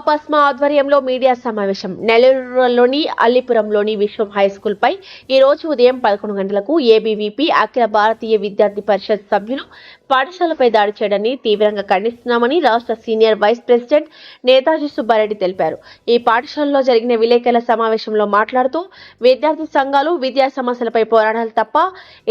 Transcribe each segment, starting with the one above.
అపస్మ ఆధ్వర్యంలో మీడియా సమావేశం. నెల్లూరులోని అల్లిపురంలోని విశ్వం హై స్కూల్ పై ఈ రోజు ఉదయం పదకొండు గంటలకు ఏబీవీపీ అఖిల భారతీయ విద్యార్థి పరిషత్ సభ్యులు పాఠశాలపై దాడి చేయడాన్ని తీవ్రంగా ఖండిస్తున్నామని రాష్ట్ర senior vice president Netaji Subba Reddy తెలిపారు. ఈ పాఠశాలలో జరిగిన విలేకరుల సమావేశంలో మాట్లాడుతూ విద్యార్థి సంఘాలు విద్యా సమస్యలపై పోరాడాలి తప్ప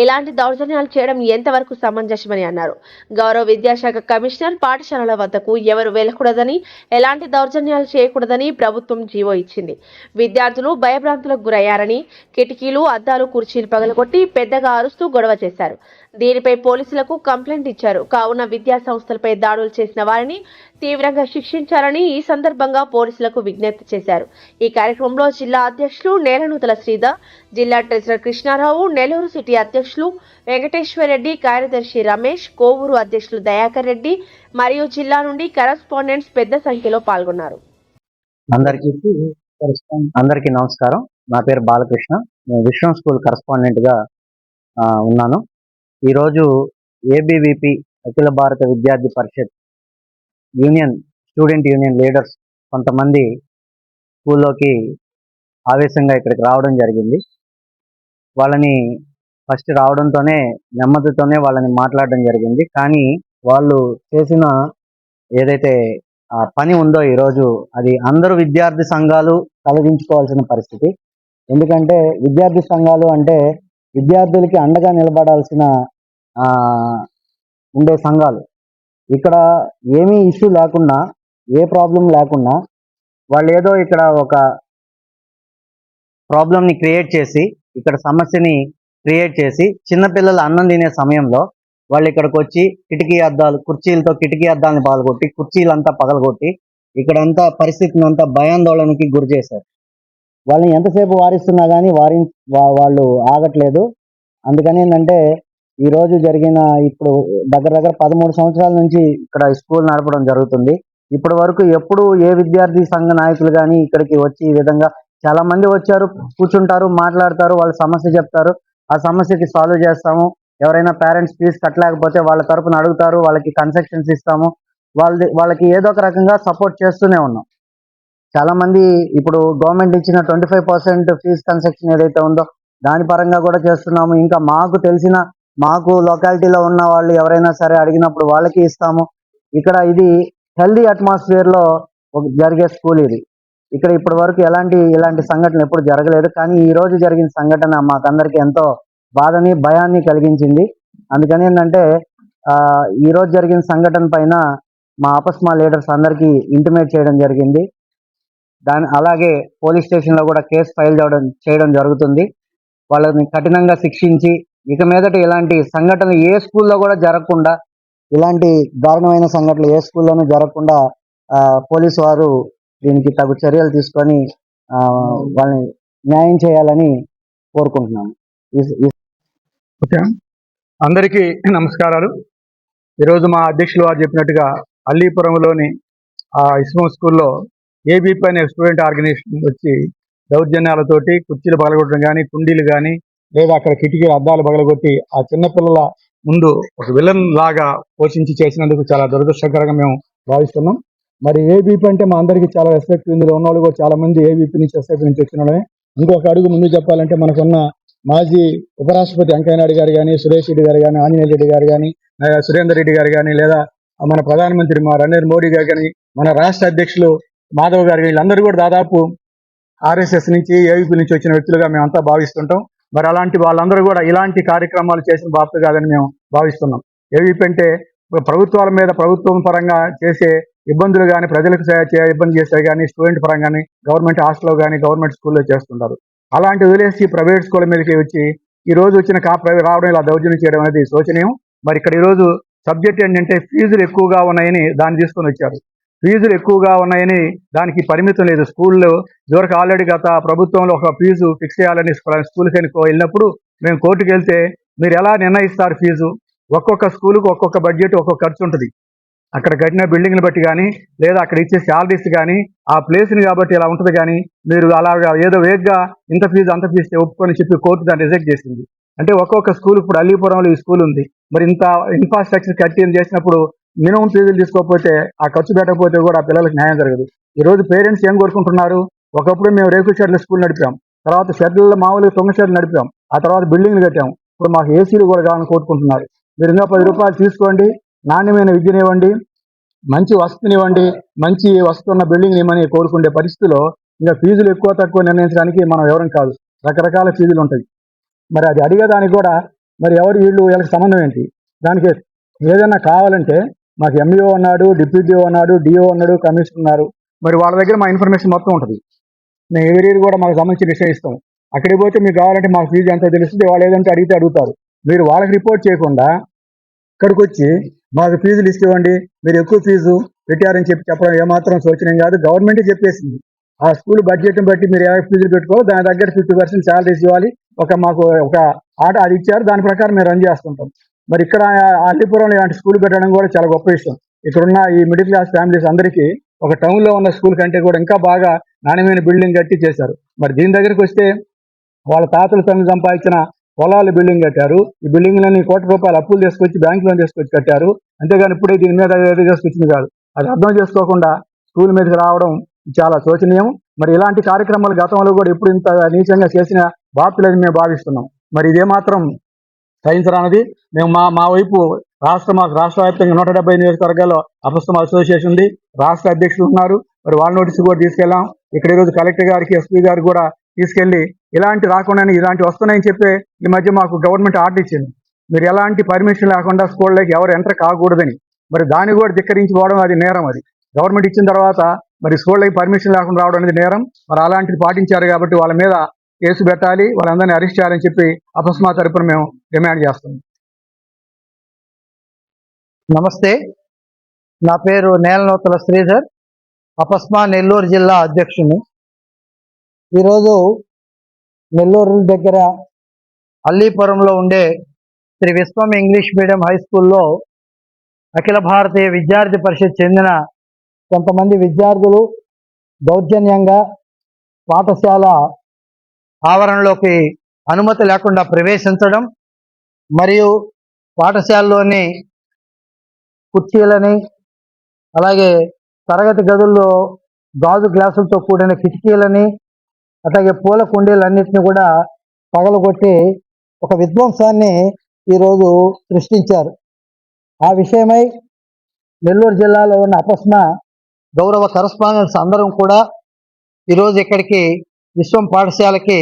ఇలాంటి దౌర్జన్యాలు చేయడం ఎంతవరకు సమంజసమని అన్నారు. గౌరవ విద్యాశాఖ కమిషనర్ పాఠశాలల వద్దకు ఎవరు వెళ్ళకూడదని ఎలాంటి దౌర్జన్యాలు చేయకూడదని ప్రభుత్వం జీవో ఇచ్చింది. విద్యార్థులు భయభ్రాంతులకు గురయ్యారని కిటికీలు అద్దాలు కుర్చీలు పగలగొట్టి పెద్దగా అరుస్తూ గొడవ చేశారు. దీనిపై పోలీసులకు కంప్లైంట్ ఇచ్చారు. కావున విద్యా సంస్థలపై దాడులు చేసిన వారిని తీవ్రంగా శిక్షించాలని ఈ సందర్భంగా పోలీసులకు విజ్ఞప్తి చేశారు. ఈ కార్యక్రమంలో జిల్లా అధ్యక్షులు నేలనూతల శ్రీధర్ జిల్లా ట్రెజరర్ కృష్ణారావు నెల్లూరు సిటీ అధ్యక్షులు వెంకటేశ్వర్ రెడ్డి కార్యదర్శి రమేష్ కోవూరు అధ్యక్షులు దయాకర్ రెడ్డి మరియు జిల్లా నుండి కరస్పాండెంట్స్ పెద్ద సంఖ్యలో పాల్గొన్నారు. అందరికీ అందరికీ నమస్కారం. నా పేరు బాలకృష్ణ. నేను విశ్వం స్కూల్ కరస్పాండెంట్గా ఉన్నాను. ఈరోజు ABVP Akhila Bharata Vidyarthi Parishad union student union leaders కొంతమంది స్కూల్లోకి ఆవేశంగా ఇక్కడికి రావడం జరిగింది. వాళ్ళని ఫస్ట్ రావడంతోనే నెమ్మదితోనే వాళ్ళని మాట్లాడడం జరిగింది. కానీ వాళ్ళు చేసిన ఏదైతే ఆ పని ఉందో ఈరోజు అది అందరూ విద్యార్థి సంఘాలు తలదించుకోవాల్సిన పరిస్థితి. ఎందుకంటే విద్యార్థి సంఘాలు అంటే విద్యార్థులకి అండగా నిలబడాల్సిన ఉండే సంఘాలు. ఇక్కడ ఏమీ ఇష్యూ లేకుండా ఏ ప్రాబ్లం లేకుండా వాళ్ళు ఏదో ఇక్కడ ఒక ప్రాబ్లంని క్రియేట్ చేసి ఇక్కడ సమస్యని క్రియేట్ చేసి చిన్నపిల్లలు అన్నం తినే సమయంలో వాళ్ళు ఇక్కడికి వచ్చి కిటికీ అద్దాలు కుర్చీలతో కిటికీ అద్దాలను పగలగొట్టి కుర్చీలంతా పగలగొట్టి ఇక్కడంతా పరిస్థితిని అంతా భయాందోళనకి గురి చేశారు. వాళ్ళని ఎంతసేపు వారిస్తున్నా కానీ వారి వాళ్ళు ఆగట్లేదు. అందుకని ఏంటంటే ఈరోజు జరిగిన ఇప్పుడు దగ్గర దగ్గర పదమూడు సంవత్సరాల నుంచి ఇక్కడ స్కూల్ నడపడం జరుగుతుంది. ఇప్పటి వరకు ఎప్పుడు ఏ విద్యార్థి సంఘ నాయకులు కానీ ఇక్కడికి వచ్చి ఈ విధంగా చాలా మంది వచ్చారు కూర్చుంటారు మాట్లాడతారు వాళ్ళ సమస్య చెప్తారు. ఆ సమస్యకి సాల్వ్ చేస్తాము. ఎవరైనా పేరెంట్స్ ఫీజు కట్టలేకపోతే వాళ్ళ తరపున అడుగుతారు వాళ్ళకి కన్సెషన్స్ ఇస్తాము. వాళ్ళది వాళ్ళకి ఏదో ఒక రకంగా సపోర్ట్ చేస్తూనే ఉన్నాం. చాలా మంది ఇప్పుడు గవర్నమెంట్ ఇచ్చిన twenty five percent fees concession ఏదైతే ఉందో దాని పరంగా కూడా చేస్తున్నాము. ఇంకా మాకు తెలిసిన మాకు లొకాలిటీలో ఉన్న వాళ్ళు ఎవరైనా సరే అడిగినప్పుడు వాళ్ళకి ఇస్తాము. ఇక్కడ ఇది హెల్దీ అట్మాస్ఫియర్లో ఒక జరిగే స్కూల్ ఇది. ఇక్కడ ఇప్పటి వరకు ఎలాంటి ఇలాంటి సంఘటన ఎప్పుడు జరగలేదు. కానీ ఈ రోజు జరిగిన సంఘటన మాకందరికి ఎంతో బాధని భయాన్ని కలిగించింది. అందుకని ఏంటంటే ఈరోజు జరిగిన సంఘటన పైన మా అపస్మా లీడర్స్ అందరికీ ఇంటిమేట్ చేయడం జరిగింది. దాని అలాగే పోలీస్ స్టేషన్లో కూడా కేసు ఫైల్ చేయడం చేయడం జరుగుతుంది. వాళ్ళని కఠినంగా శిక్షించి ఇక మీదట ఇలాంటి సంఘటనలు ఏ స్కూల్లో కూడా జరగకుండా ఇలాంటి దారుణమైన సంఘటనలు ఏ స్కూల్లోనూ జరగకుండా పోలీస్ పోలీసు వారు దీనికి తగు చర్యలు తీసుకొని వాళ్ళని న్యాయం చేయాలని కోరుకుంటున్నాను ఓకే. అందరికీ నమస్కారాలు. ఈరోజు మా అధ్యక్షులు వారు చెప్పినట్టుగా అల్లీపురంలోని ఆ ఇస్మో స్కూల్లో ఏబీపీ అనే స్టూడెంట్ ఆర్గనైజేషన్ వచ్చి దౌర్జన్యాలతోటి కుర్చీలు పగలగొట్టడం కానీ కుండీలు కానీ లేదా అక్కడ కిటికీలు అద్దాలు పగలగొట్టి ఆ చిన్నపిల్లల ముందు ఒక విలన్ లాగా పోషించి చేసినందుకు చాలా దురదృష్టకరంగా మేము భావిస్తున్నాం. మరి ఏబీపీ అంటే మా అందరికీ చాలా రెస్పెక్ట్ ఇందులో ఉన్న వాళ్ళు కూడా చాలా మంది ఏబీపీ నుంచి ఎస్ఐపీ నుంచి వచ్చిన ఇంకొక అడుగు ముందు చెప్పాలంటే మనకున్న మాజీ ఉపరాష్ట్రపతి వెంకయ్య నాయుడు గారు కానీ సురేష్ రెడ్డి గారు కానీ ఆంజనేయ రెడ్డి గారు కానీ సురేందర్ రెడ్డి గారు కానీ లేదా మన ప్రధానమంత్రి మా నరేంద్ర మోడీ గారు కానీ మన రాష్ట్ర అధ్యక్షులు మాధవ్ గారు వీళ్ళందరూ కూడా దాదాపు ఆర్ఎస్ఎస్ నుంచి ఏవిపి నుంచి వచ్చిన వ్యక్తులుగా మేము అంతా భావిస్తుంటాం. మరి అలాంటి వాళ్ళందరూ కూడా ఇలాంటి కార్యక్రమాలు చేసిన బాధ్యత కాదని మేము భావిస్తున్నాం. ఏవిపి అంటే ప్రభుత్వాల మీద ప్రభుత్వం పరంగా చేసే ఇబ్బందులు కానీ ప్రజలకు ఇబ్బంది చేసే కానీ స్టూడెంట్ పరంగా కానీ గవర్నమెంట్ హాస్టల్లో కానీ గవర్నమెంట్ స్కూల్లో చేస్తుంటారు. అలాంటి వదిలేసి ప్రైవేట్ స్కూల్ మీదకి వచ్చి ఈ రోజు వచ్చిన కా ప్రైవేట్ రావడం ఇలా దౌర్జన్యం చేయడం అనేది శోచనీయం. మరి ఇక్కడ ఈరోజు సబ్జెక్ట్ ఏంటంటే ఫీజులు ఎక్కువగా ఉన్నాయని దాన్ని తీసుకొని వచ్చారు. ఫీజులు ఎక్కువగా ఉన్నాయని దానికి పరిమితం లేదు. స్కూల్లో ఇదివరకు ఆల్రెడీ గత ప్రభుత్వంలో ఒక ఫీజు ఫిక్స్ చేయాలని స్కూల్కి వెళ్ళినప్పుడు మేము కోర్టుకు వెళ్తే మీరు ఎలా నిర్ణయిస్తారు ఫీజు? ఒక్కొక్క స్కూల్కి ఒక్కొక్క బడ్జెట్ ఒక్కొక్క ఖర్చు ఉంటుంది. అక్కడ కట్టిన బిల్డింగ్ని బట్టి కానీ లేదా అక్కడ ఇచ్చే శాలరీస్ కానీ ఆ ప్లేస్ని కాబట్టి ఇలా ఉంటుంది కానీ మీరు అలాగా ఏదో వేగ్గా ఇంత ఫీజు అంత ఫీజు ఒప్పుకొని చెప్పి కోర్టు దాన్ని రిజెక్ట్ చేసింది. అంటే ఒక్కొక్క స్కూల్ ఇప్పుడు అల్లీపురంలో ఈ స్కూల్ ఉంది. మరి ఇంత ఇన్ఫ్రాస్ట్రక్చర్ కట్టి చేసినప్పుడు మినిమం ఫీజులు తీసుకోకపోతే ఆ ఖర్చు పెట్టకపోతే కూడా ఆ పిల్లలకు న్యాయం జరగదు. ఈ రోజు పేరెంట్స్ ఏం కోరుకుంటున్నారు? ఒకప్పుడు మేము రేకుల షెడ్ల స్కూల్ నడిపాం. తర్వాత షెడ్లలో మామూలుగా తొంగ షెడ్లు నడిపాం. ఆ తర్వాత బిల్డింగ్లు కట్టాం. ఇప్పుడు మాకు ఏసీలు కూడా కావాలని కోరుకుంటున్నారు. మీరు ఇంకా పది రూపాయలు తీసుకోండి నాణ్యమైన విద్యనివ్వండి మంచి వసతినివ్వండి మంచి వస్తున్న బిల్డింగ్ ఇవ్వమని కోరుకునే పరిస్థితిలో ఇంకా ఫీజులు ఎక్కువ తక్కువ నిర్ణయించడానికి మనం ఎవరం కాదు. రకరకాల ఫీజులు ఉంటాయి. మరి అది అడిగేదానికి కూడా మరి ఎవరు వీళ్ళు వీళ్ళకి సంబంధం ఏంటి? దానికి ఏదైనా కావాలంటే మాకు ఎంఈఓ ఉన్నాడు డిప్యూటీఓ ఉన్నాడు డిఓ ఉన్నాడు కమిషనర్ ఉన్నారు. మరి వాళ్ళ దగ్గర మా ఇన్ఫర్మేషన్ మొత్తం ఉంటుంది. మేము ఎవరి కూడా మాకు సంబంధించి నిశ్చయిస్తాం. అక్కడికి పోతే మీకు కావాలంటే మాకు ఫీజు ఎంత తెలుస్తుంది వాళ్ళు ఏదంటే అడిగితే అడుగుతారు. మీరు వాళ్ళకి రిపోర్ట్ చేయకుండా ఇక్కడికి వచ్చి మాకు ఫీజు లిస్ట్ ఇవ్వండి మీరు ఎక్కువ ఫీజు పెట్టారని చెప్పి చెప్పడం ఏమాత్రం శోచనీయం కాదు. గవర్నమెంటే చెప్పేసింది. ఆ స్కూల్ బడ్జెట్ని బట్టి మీరు ఏ ఫీజులు పెట్టుకోవాలి దాని దగ్గర ఫిఫ్టీ పర్సెంట్ శాలరీస్ ఇవ్వాలి. ఒక మాకు ఒక ఆట అది ఇచ్చారు దాని ప్రకారం మేము రన్ చేస్తుంటాం. మరి ఇక్కడ అల్లిపురంలో ఇలాంటి స్కూల్ పెట్టడం కూడా చాలా గొప్ప విషయం. ఇక్కడున్న ఈ మిడిల్ క్లాస్ ఫ్యామిలీస్ అందరికీ ఒక టౌన్లో ఉన్న స్కూల్ కంటే కూడా ఇంకా బాగా నాణ్యమైన బిల్డింగ్ కట్టి చేశారు. మరి దీని దగ్గరికి వస్తే వాళ్ళ తాతలు తను సంపాదించిన పొలాలు బిల్డింగ్ కట్టారు. ఈ బిల్డింగ్లన్నీ కోటి రూపాయలు అప్పులు తీసుకొచ్చి బ్యాంకులో తీసుకొచ్చి కట్టారు. అంతేగాని ఇప్పుడే దీని మీద ఏదో తీసుకొచ్చింది కాదు. అది అర్థం చేసుకోకుండా స్కూల్ మీదకి రావడం చాలా శోచనీయం. మరి ఇలాంటి కార్యక్రమాలు గతంలో కూడా ఇప్పుడు ఇంత నీచంగా చేసిన బాధ్యులని మేము భావిస్తున్నాం. మరి ఇదే మాత్రం సహించరానది. మేము మా మా వైపు రాష్ట్ర మాకు రాష్ట్ర వ్యాప్తంగా నూట డెబ్బై నియోజకవర్గాల్లో అపస్తమ అసోసియేషన్ ఉంది. రాష్ట్ర అధ్యక్షులు ఉన్నారు. మరి వాళ్ళ నోటీసు కూడా తీసుకెళ్ళాం. ఇక్కడ ఈరోజు కలెక్టర్ గారికి ఎస్పీ గారు కూడా తీసుకెళ్ళి ఇలాంటి రాకుండానే ఇలాంటి వస్తున్నాయని చెప్పి ఈ మధ్య మాకు గవర్నమెంట్ ఆర్డర్ ఇచ్చింది. మీరు ఎలాంటి పర్మిషన్ లేకుండా స్కూళ్ళకి ఎవరు ఎంటర్ కాకూడదని. మరి దాన్ని కూడా ధిక్కరించిపోవడం అది నేరం అది. గవర్నమెంట్ ఇచ్చిన తర్వాత మరి స్కూళ్ళకి పర్మిషన్ లేకుండా రావడం అనేది నేరం. మరి అలాంటిది పాటించారు కాబట్టి వాళ్ళ మీద కేసు పెట్టాలి వాళ్ళందరినీ అరెస్ట్ చేయాలని చెప్పి అపస్మా తరపున మేము డిమాండ్ చేస్తున్నాం. నమస్తే. నా పేరు నేలనూతల శ్రీధర్. అపస్మా నెల్లూరు జిల్లా అధ్యక్షుని. ఈరోజు నెల్లూరు దగ్గర అల్లీపురంలో ఉండే Sri Vishwam English medium high స్కూల్లో అఖిల భారతీయ విద్యార్థి పరిషత్ చెందిన కొంతమంది విద్యార్థులు దౌర్జన్యంగా పాఠశాల ఆవరణలోకి అనుమతి లేకుండా ప్రవేశించడం మరియు పాఠశాలలోని కుర్చీలని అలాగే తరగతి గదుల్లో గాజు గ్లాసులతో కూడిన కిటికీలని అలాగే పూల కుండీలన్నింటినీ కూడా పగలగొట్టి ఒక విధ్వంసాన్ని ఈరోజు సృష్టించారు. ఆ విషయమై నెల్లూరు జిల్లాలో ఉన్న అపస్మ గౌరవ కరస్పాండెంట్స్ అందరం కూడా ఈరోజు ఇక్కడికి విశ్వం పాఠశాలకి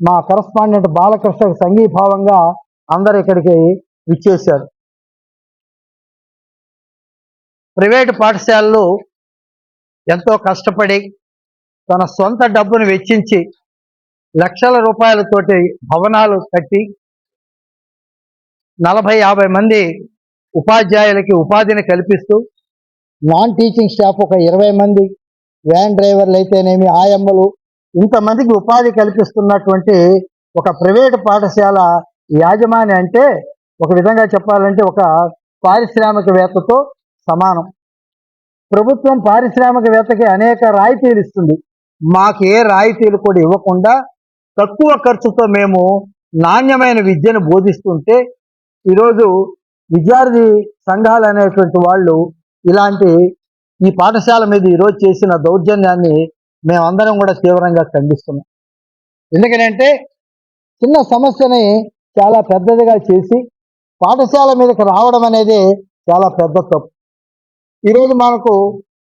మా కరస్పాండెంట్ బాలకృష్ణకు సంఘీభావంగా అందరు ఇక్కడికి విచ్చేశారు. ప్రైవేటు పాఠశాలలు ఎంతో కష్టపడి తన సొంత డబ్బును వెచ్చించి లక్షల రూపాయలతోటి భవనాలు కట్టి నలభై యాభై మంది ఉపాధ్యాయులకి ఉపాధిని కల్పిస్తూ నాన్ టీచింగ్ స్టాఫ్ ఒక ఇరవై మంది వ్యాన్ డ్రైవర్లు అయితేనేమి ఆయమ్మలు ఇంతమందికి ఉపాధి కల్పిస్తున్నటువంటి ఒక ప్రైవేటు పాఠశాల యాజమాని అంటే ఒక విధంగా చెప్పాలంటే ఒక పారిశ్రామికవేత్తతో సమానం. ప్రభుత్వం పారిశ్రామికవేత్తకి అనేక రాయితీలు ఇస్తుంది. మాకు ఏ రాయితీలు కూడా ఇవ్వకుండా తక్కువ ఖర్చుతో మేము నాణ్యమైన విద్యను బోధిస్తుంటే ఈరోజు విద్యార్థి సంఘాలు అనేటువంటి వాళ్ళు ఇలాంటి ఈ పాఠశాల మీద ఈరోజు చేసిన దౌర్జన్యాన్ని మేమందరం కూడా తీవ్రంగా ఖండిస్తున్నాం. ఎందుకంటే చిన్న సమస్యని చాలా పెద్దదిగా చేసి పాఠశాల మీదకి రావడం అనేది చాలా పెద్ద తప్పు. ఈరోజు మనకు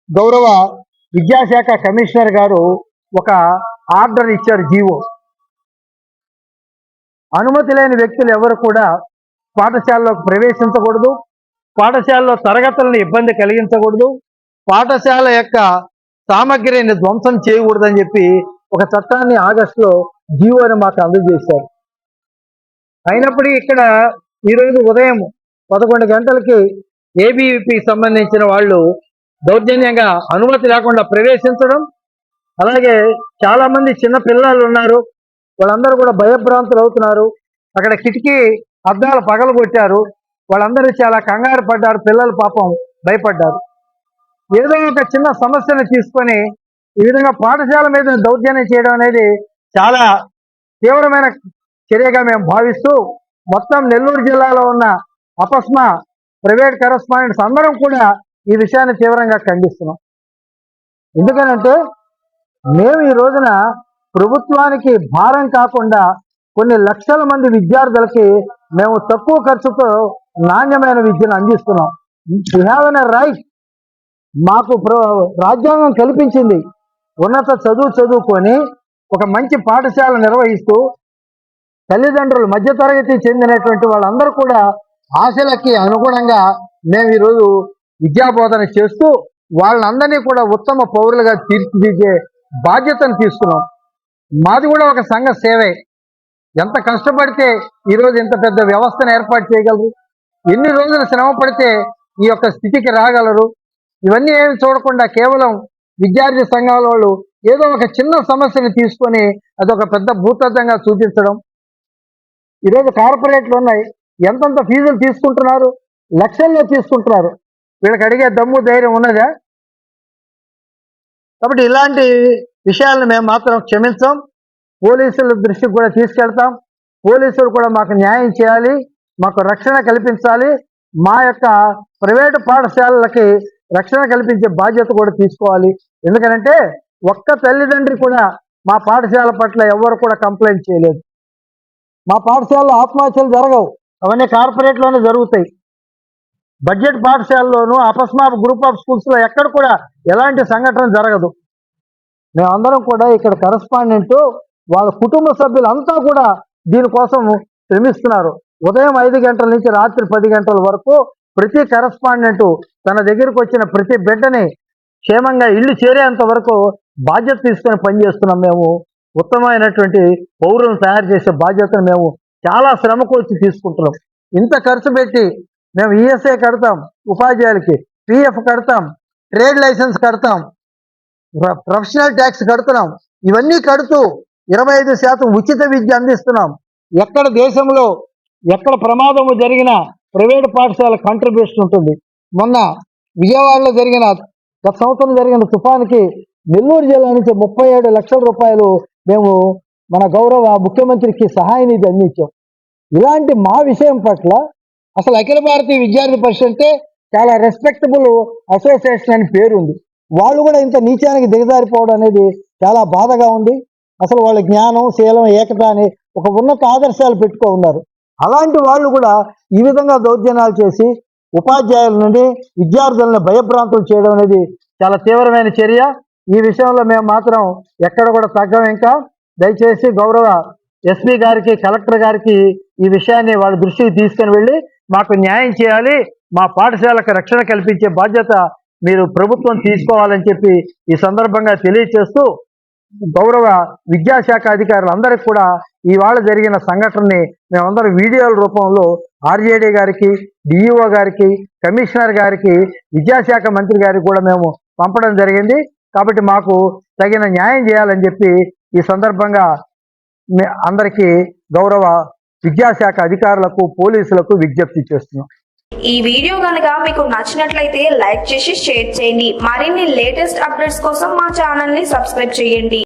గౌరవ విద్యాశాఖ కమిషనర్ గారు ఒక ఆర్డర్ ఇచ్చారు జీవో. అనుమతి లేని వ్యక్తులు ఎవరు కూడా పాఠశాలలోకి ప్రవేశించకూడదు పాఠశాలలో తరగతులను ఇబ్బంది కలిగించకూడదు పాఠశాల యొక్క సామగ్రిని ధ్వంసం చేయకూడదని చెప్పి ఒక చట్టాన్ని ఆగస్టులో జీవోని మాకు అందజేశారు. అయినప్పటికీ ఇక్కడ ఈరోజు ఉదయం పదకొండు గంటలకి ఏబీవీపీకి సంబంధించిన వాళ్ళు దౌర్జన్యంగా అనుమతి లేకుండా ప్రవేశించడం అలాగే చాలామంది చిన్న పిల్లలు ఉన్నారు వాళ్ళందరూ కూడా భయభ్రాంతులు అవుతున్నారు. అక్కడ కిటికీ అద్దాలు పగలగొట్టారు వాళ్ళందరూ చాలా కంగారు పడ్డారు పిల్లలు పాపం భయపడ్డారు. ఏదో ఒక చిన్న సమస్యను తీసుకొని ఈ విధంగా పాఠశాల మీద దౌర్జన్యం చేయడం అనేది చాలా తీవ్రమైన చర్యగా మేము భావిస్తూ మొత్తం నెల్లూరు జిల్లాలో ఉన్న అపస్మ ప్రైవేట్ కరస్పాండెంట్స్ అందరం కూడా ఈ విషయాన్ని తీవ్రంగా ఖండిస్తున్నాం. ఎందుకనంటే మేము ఈ రోజున ప్రభుత్వానికి భారం కాకుండా కొన్ని లక్షల మంది విద్యార్థులకి మేము తక్కువ ఖర్చుతో నాణ్యమైన విద్యను అందిస్తున్నాం. యూ హ్యావ్ ఎన్ రైట్ మాకు ప్ర- రాజ్యాంగం కల్పించింది. ఉన్నత చదువు చదువుకొని ఒక మంచి పాఠశాల నిర్వహిస్తూ తల్లిదండ్రులు మధ్యతరగతి చెందినటువంటి వాళ్ళందరూ కూడా ఆశలకి అనుగుణంగా మేము ఈరోజు విద్యాబోధన చేస్తూ వాళ్ళందరినీ కూడా ఉత్తమ పౌరులుగా తీర్చిదిద్దే బాధ్యతను తీసుకున్నాం మాది కూడా ఒక సంఘ సేవే. ఎంత కష్టపడితే ఈరోజు ఇంత పెద్ద వ్యవస్థను ఏర్పాటు చేయగలరు? ఎన్ని రోజులు శ్రమ పడితే ఈ యొక్క స్థితికి రాగలరు? ఇవన్నీ ఏమి చూడకుండా కేవలం విద్యార్థి సంఘాల వాళ్ళు ఏదో ఒక చిన్న సమస్యని తీసుకొని అదొక పెద్ద భూతద్దంగా చూపించడం. ఈరోజు కార్పొరేట్లు ఉన్నాయి. ఎంతంత ఫీజులు తీసుకుంటున్నారు? లక్షల్లో తీసుకుంటున్నారు. వీళ్ళకి అడిగే దమ్ము ధైర్యం ఉన్నదా? కాబట్టి ఇలాంటి విషయాలను మేము మాత్రం క్షమించాం. పోలీసుల దృష్టికి కూడా తీసుకెళ్తాం. పోలీసులు కూడా మాకు న్యాయం చేయాలి. మాకు రక్షణ కల్పించాలి. మా యొక్క ప్రైవేటు పాఠశాలలకి రక్షణ కల్పించే బాధ్యత కూడా తీసుకోవాలి. ఎందుకంటే ఒక్క తల్లిదండ్రి కూడా మా పాఠశాల పట్ల ఎవరు కూడా కంప్లైంట్ చేయలేదు. మా పాఠశాలలో ఆత్మహత్యలు జరగవు. అవన్నీ కార్పొరేట్లోనే జరుగుతాయి. బడ్జెట్ పాఠశాలలోనూ అపస్మాప్ గ్రూప్ ఆఫ్ స్కూల్స్లో ఎక్కడ కూడా ఎలాంటి సంఘటన జరగదు. మేమందరం కూడా ఇక్కడ కరస్పాండెంట్ వాళ్ళ కుటుంబ సభ్యులంతా కూడా దీనికోసం శ్రమిస్తున్నారు. ఉదయం ఐదు గంటల నుంచి రాత్రి పది గంటల వరకు ప్రతి కరస్పాండెంట్ తన దగ్గరకు వచ్చిన ప్రతి బిడ్డని క్షేమంగా ఇల్లు చేరేంత వరకు బాధ్యత తీసుకొని పనిచేస్తున్నాం మేము. ఉత్తమమైనటువంటి పౌరులను తయారు చేసే బాధ్యతను మేము చాలా శ్రమ వచ్చి తీసుకుంటున్నాం. ఇంత ఖర్చు పెట్టి మేము ఈఎస్ఐ కడతాం ఉపాధ్యాయులకి పిఎఫ్ కడతాం ట్రేడ్ లైసెన్స్ కడతాం ప్ర- ప్రొఫెషనల్ ట్యాక్స్ కడుతున్నాం. ఇవన్నీ కడుతూ ఇరవై ఐదు శాతం ఉచిత విద్య అందిస్తున్నాం. ఎక్కడ దేశంలో ఎక్కడ ప్రమాదము జరిగినా ప్రైవేట్ పాఠశాల కాంట్రిబ్యూషన్ ఉంటుంది. మొన్న విజయవాడలో జరిగిన గత సంవత్సరం జరిగిన తుఫాన్కి నెల్లూరు జిల్లా నుంచి ముప్పై ఏడు లక్షల రూపాయలు మేము మన గౌరవ ముఖ్యమంత్రికి సహాయ నిధి అందించాం. ఇలాంటి మా విషయం పట్ల అసలు అఖిల భారతీయ విద్యార్థి పరిషత్ అంటే చాలా రెస్పెక్టబుల్ అసోసియేషన్ అని పేరు ఉంది వాళ్ళు కూడా ఇంత నీచానికి దిగజారిపోవడం అనేది చాలా బాధగా ఉంది. అసలు వాళ్ళ జ్ఞానం శీలం ఏకత అని ఒక ఉన్నత ఆదర్శాలు పెట్టుకో ఉన్నారు. అలాంటి వాళ్ళు కూడా ఈ విధంగా దౌర్జన్యాలు చేసి ఉపాధ్యాయుల నుండి విద్యార్థులను భయభ్రాంతులు చేయడం అనేది చాలా తీవ్రమైన చర్య. ఈ విషయంలో మేము మాత్రం ఎక్కడ కూడా తగ్గం ఇంకా. దయచేసి గౌరవ ఎస్పీ గారికి కలెక్టర్ గారికి ఈ విషయాన్ని వాళ్ళ దృష్టికి తీసుకుని వెళ్ళి మాకు న్యాయం చేయాలి. మా పాఠశాలకు రక్షణ కల్పించే బాధ్యత మీరు ప్రభుత్వం తీసుకోవాలని చెప్పి ఈ సందర్భంగా తెలియచేస్తూ గౌరవ విద్యాశాఖ అధికారులందరికీ కూడా ఇవాళ జరిగిన సంఘటనని మేమందరం వీడియోల రూపంలో ఆర్జేడీ గారికి డిఈఓ గారికి కమిషనర్ గారికి విద్యాశాఖ మంత్రి గారికి కూడా మేము పంపడం జరిగింది. కాబట్టి మాకు తగిన న్యాయం చేయాలని చెప్పి ఈ సందర్భంగా అందరికీ గౌరవ విద్యాశాఖ అధికారులకు పోలీసులకు విజ్ఞప్తి చేస్తున్నాం. ఈ వీడియో కనుక మీకు నచ్చినట్లయితే లైక్ చేసి షేర్ చేయండి. మరిన్ని లేటెస్ట్ అప్డేట్స్ కోసం మా ఛానల్ని సబ్స్క్రైబ్ చేయండి.